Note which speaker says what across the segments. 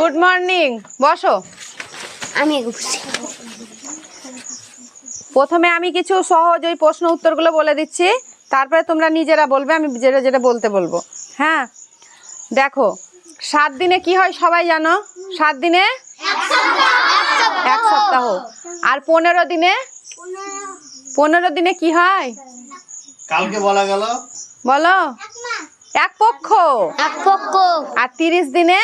Speaker 1: Good morning বসো।
Speaker 2: আমি
Speaker 1: প্রথমে আমি কিছু সহজ ওই প্রশ্ন উত্তরগুলো বলে দিচ্ছি। তারপরে তোমরা নিজেরা বলবে আমি যেটা যেটা বলতে বলব। হ্যাঁ? দেখো সাত দিনে কি হয় সবাই জানো? সাত দিনে? এক সপ্তাহ। আর পনেরো দিনে? পনেরো দিনে কি হয়?
Speaker 3: কালকে বলা গেল।
Speaker 1: বলো। এক পক্ষ?
Speaker 2: এক পক্ষ।
Speaker 1: আর তিরিশ দিনে?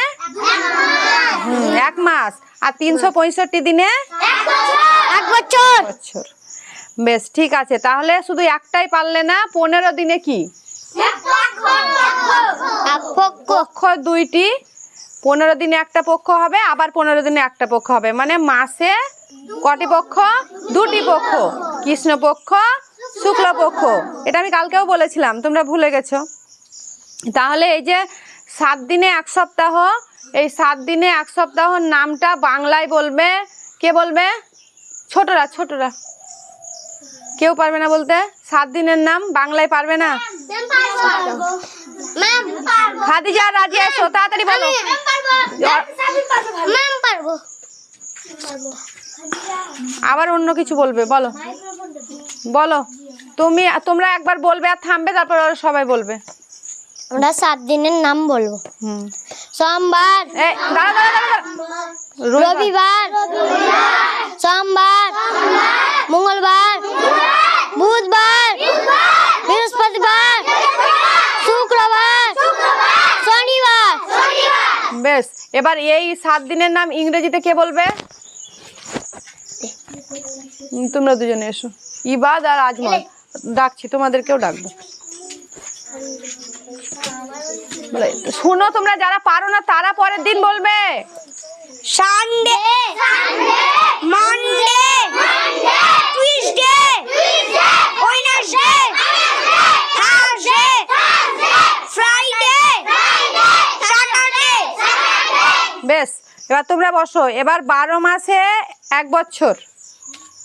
Speaker 1: এক মাস। আর তিনশো পঁয়ষট্টি দিনে?
Speaker 2: এক বছর।
Speaker 1: বছর। বেশ ঠিক আছে। তাহলে শুধু একটাই পারলে না পনেরো দিনে কি?
Speaker 2: এক পক্ষ।
Speaker 1: পক্ষ। দুইটি। পনেরো দিনে একটা পক্ষ হবে আবার পনেরো দিনে একটা পক্ষ হবে। মানে মাসে কটি পক্ষ? দুটি পক্ষ। কৃষ্ণ পক্ষ শুক্ল পক্ষ এটা আমি কালকেও বলেছিলাম তোমরা ভুলে গেছো। তাহলে এই যে সাত দিনে এক সপ্তাহ, এই সাত দিনে এক সপ্তাহর নামটা বাংলায় বলবে, কে বলবে? ছোটরা ছোটরা। কেউ পারবে না বলতে? সাত দিনের নাম বাংলায় পারবে না? রাজি তাড়াতাড়ি আবার অন্য কিছু বলবে, বলো। বলো। তুমি, তোমরা একবার বলবে আর থামবে, তারপর ওরা সবাই বলবে।
Speaker 2: আমরা সাত দিনের নাম বলব।
Speaker 1: হুম।
Speaker 2: সোমবার।
Speaker 1: রবিবার।
Speaker 2: সোমবার। মঙ্গলবার। বুধবার। বৃহস্পতিবার। শুক্রবার। শনিবার।
Speaker 1: বেশ এবার এই সাত দিনের নাম ইংরেজিতে কে বলবে? তোমরা দুজনে এসো। ইবাদ আর আজমল। ডাকছি তোমাদেরকেও ডাকবো। শোনো তোমরা যারা পারো না, তারা পরের দিন বলবে,
Speaker 2: Sunday, Monday Tuesday Wednesday Thursday, Friday, Saturday.
Speaker 1: বেশ, এবার তোমরা বসো, এবার বারো মাসে এক বছর।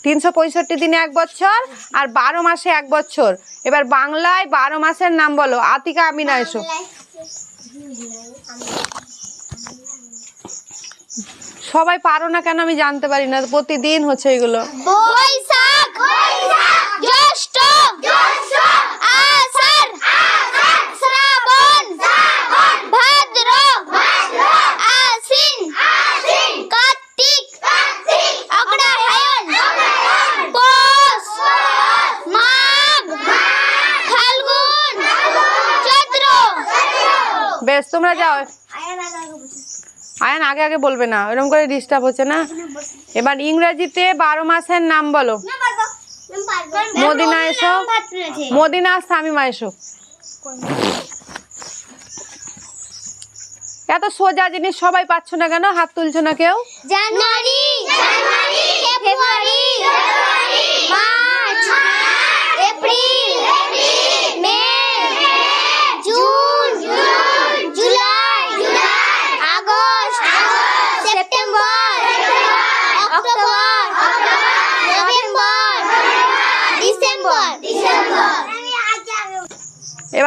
Speaker 1: তিনশো পঁয়ষট্টি দিনে এক বছর আর বারো মাসে এক বছর। এবার বাংলায় বারো মাসের নাম বলো। আতিকা আমিনা এসো। সবাই পারো না কেন আমি জানতে পারি না। প্রতিদিন হচ্ছে এগুলো।
Speaker 2: বৈশাখ আষাঢ় শ্রাবণ ভাদ্র আশ্বিন কার্তিক অগ্রহায়ণ পৌষ মাঘ ফাল্গুন চৈত্র
Speaker 1: বেশ তোমরা যাও। আয়ান আগে আগে বলবে না এরকম করে ডিস্টার্ব হচ্ছে না। এবার ইংরেজিতে বারো মাসের নাম বলো। মদিনা এসো। মদিনা সামিমা এসো। এত সোজা জিনিস সবাই পাচ্ছ না কেন? হাত তুলছো না কেউ?
Speaker 2: জানুয়ারি ফেব্রুয়ারি।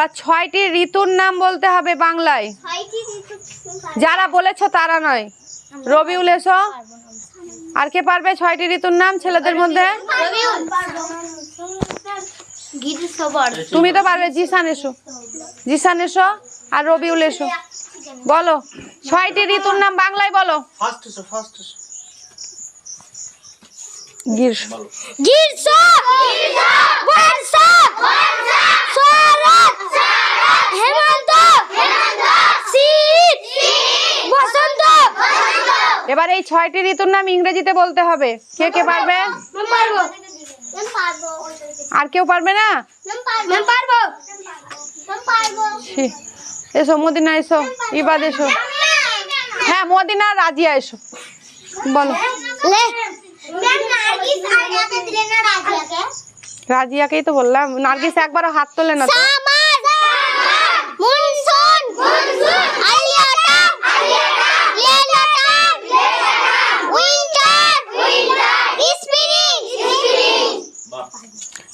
Speaker 1: এবার ছয়টি ঋতুর নাম বলতে হবে বাংলায়। যারা বলেছ তারা নয়। রবিউল এসো। আর কে পারবে ছয়টি ঋতুর নাম ছেলেদের মধ্যে? তুমি তো পারবে জিসান এসো। জিসান এসো আর রবিউল এসো। বলো ছয়টি ঋতুর নাম বাংলায় বলো। গ্রীষ্ম
Speaker 2: গ্রীষ্ম বর্ষা শরৎ হেমন্ত! শীত বসন্ত!
Speaker 1: এবার এই ছয়টি ঋতুর নাম ইংরেজিতে বলতে হবে। কে কে পারবে? আর কেউ পারবে না। এসো মদিনা এসো ইবাদ এসো। হ্যাঁ মদিনা রাজিয়া এসো। বলো। রাজিয়াকেই তো বললাম। নার্গিস একবারও হাত তোলে না তো।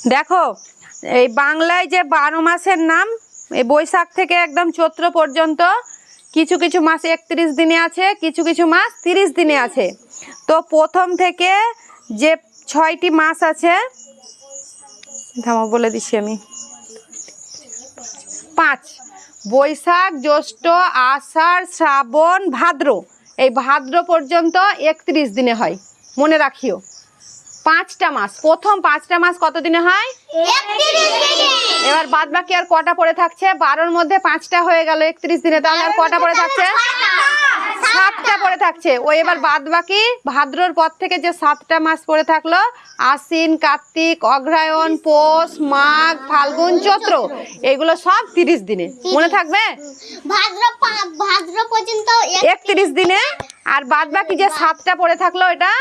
Speaker 1: দেখো, এই বাংলায় যে বারো মাসের নাম, এই বৈশাখ থেকে একদম চৈত্র পর্যন্ত কিছু কিছু মাস একত্রিশ দিনে আছে, কিছু কিছু মাস তিরিশ দিনে আছে। তো প্রথম থেকে যে ছয়টি মাস আছে, থামো, বলে দিচ্ছি আমি। পাঁচ, বৈশাখ, জ্যৈষ্ঠ, আষাঢ়, শ্রাবণ, ভাদ্র। এই ভাদ্র পর্যন্ত একত্রিশ দিনে হয়। মনে রাখিও। পাঁচটা মাস। প্রথম পাঁচটা মাস কত দিনে। হয় এবার বাদ বাকি আর কটা পড়ে থাকছে? বারোর মধ্যে পাঁচটা হয়ে গেল একত্রিশ দিনে। তাহলে আর কটা পড়ে থাকছে? সাতটা পড়ে থাকছে। ও এবার বাদ বাকি ভাদ্রর পর থেকে যে সাতটা মাস পড়ে থাকল আশ্বিন কার্তিক অগ্রায়ণ পৌষ মাঘ ফাল্গুন চৈত্র এগুলো সব তিরিশ দিনে। মনে থাকবে?
Speaker 2: ভাদ্র ভাদ্র পর্যন্ত
Speaker 1: একত্রিশ দিনে আর বাদ বাকি যে সাতটা পড়ে থাকল এটা?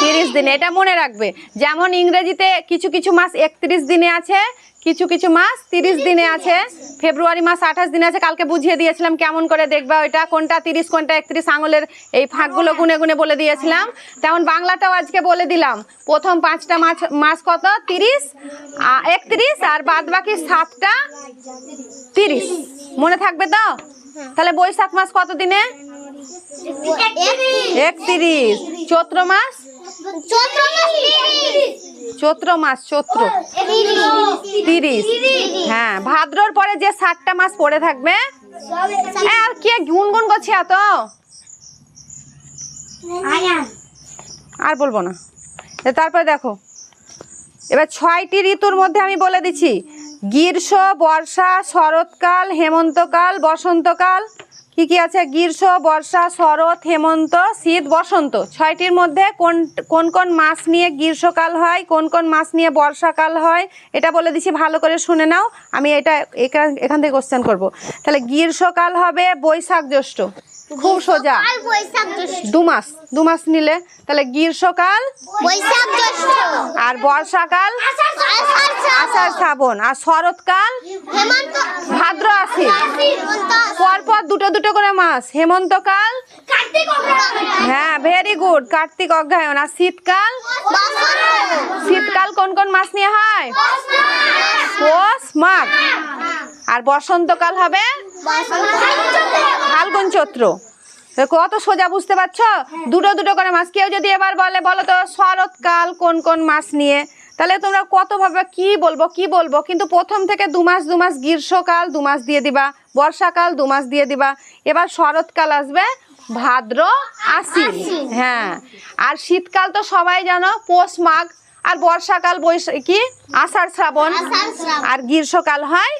Speaker 1: তিরিশ দিনে। এটা মনে রাখবে। যেমন ইংরেজিতে কিছু কিছু মাস একত্রিশ দিনে আছে, কিছু কিছু মাস তিরিশ দিনে আছে, ফেব্রুয়ারি মাস আঠাশ দিনে আছে। কালকে বুঝিয়ে দিয়েছিলাম কেমন করে দেখবে ওইটা, কোনটা তিরিশ, কোনটা একত্রিশ, আঙুলের এই ফাঁকগুলো গুনে গুনে বলে দিয়েছিলাম। তেমন বাংলাটাও আজকে বলে দিলাম। প্রথম পাঁচটা মাস মাস কত? তিরিশ একত্রিশ, আর বাদ বাকি সাতটা তিরিশ। মনে থাকবে তো? তাহলে বৈশাখ মাস কত দিনে? একত্রিশ। চৈত্র মাস?
Speaker 2: চৈত্র মাস
Speaker 1: চৈত্র তিরিশ। হ্যাঁ ভাদ্রর পরে যে ষাটটা মাস পড়ে থাকবে আর কে গুনগুন করছে এত? আর বলব না। তারপরে দেখো। এবার ছয়টি ঋতুর মধ্যে আমি বলে দিচ্ছি। গ্রীষ্ম বর্ষা শরৎকাল হেমন্তকাল বসন্তকাল কি কি আছে? গ্রীষ্ম, বর্ষা, শরৎ, হেমন্ত, শীত, বসন্ত। ছয়টির মধ্যে কোন কোন কোন মাস নিয়ে গ্রীষ্মকাল হয়, কোন কোন মাস নিয়ে বর্ষাকাল হয়, এটা বলে দিছি, ভালো করে শুনে নাও। আমি এটা এখান থেকে কোশ্চেন করব। তাহলে গ্রীষ্মকাল হবে বৈশাখ জ্যৈষ্ঠ। খুব সোজা।
Speaker 2: বৈশাখ জ্যৈষ্ঠ।
Speaker 1: দু মাস দু মাস নিলে তাহলে গ্রীষ্মকাল আর বর্ষাকাল
Speaker 2: আষাঢ় শ্রাবণ।
Speaker 1: আর শরৎকাল ভাদ্র
Speaker 2: হেমন্ত
Speaker 1: পরপর দুটো দুটো করে মাস। হেমন্তকাল হ্যাঁ ভেরি গুড কার্তিক অগ্রহায়ণ। আর শীতকাল? শীতকাল কোন কোন মাস নিয়ে হয়? পৌষ মাঘ আর বসন্তকাল হবে? ফাল্গুন চৈত্র কত সোজা বুঝতে পারছ? দুটো দুটো করে মাস কেউ যদি এবার বলে বলো তো শরৎকাল কোন কোন মাস নিয়ে? তাহলে তোমরা কত ভাবে কি বলব কি বলব? কিন্তু প্রথম থেকে দু মাস দু মাস গ্রীষ্মকাল দু মাস দিয়ে দিবা। বর্ষাকাল দু মাস দিয়ে দিবা। এবার শরৎকাল আসবে ভাদ্র আশ্বিন। হ্যাঁ। আর শীতকাল তো সবাই জানো পৌষ মাঘ। আর বর্ষাকাল বৈশাখ কি?
Speaker 2: আষাঢ় শ্রাবণ
Speaker 1: আর গ্রীষ্মকাল হয়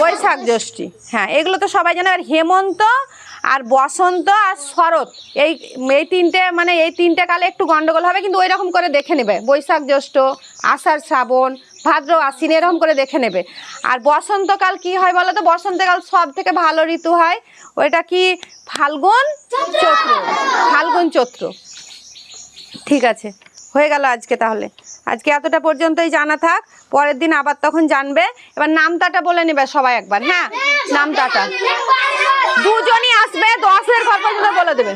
Speaker 1: বৈশাখ জ্যৈষ্ঠী। হ্যাঁ এগুলো তো সবাই জানে। আর হেমন্ত আর বসন্ত আর শরৎ এই এই তিনটে মানে এই তিনটে কালে একটু গন্ডগোল হবে কিন্তু ওই রকম করে দেখে নেবে। বৈশাখ জ্যৈষ্ঠ আষাঢ় শ্রাবণ ভাদ্র আশ্বিন এরকম করে দেখে নেবে। আর বসন্তকাল কি হয় বলো তো? বসন্তকাল সব থেকে ভালো ঋতু হয় ওইটা কি? ফাল্গুন চৈত্র। ফাল্গুন চৈত্র। ঠিক আছে। হয়ে গেল আজকে তাহলে আজকে এতটা পর্যন্তই জানা থাক পরের দিন আবার তখন জানবে এবার নামতাটা বলে নেবে সবাই একবার হ্যাঁ নামতাটা দুজনই আসবে দশের ঘর পর্যন্ত বলে দেবে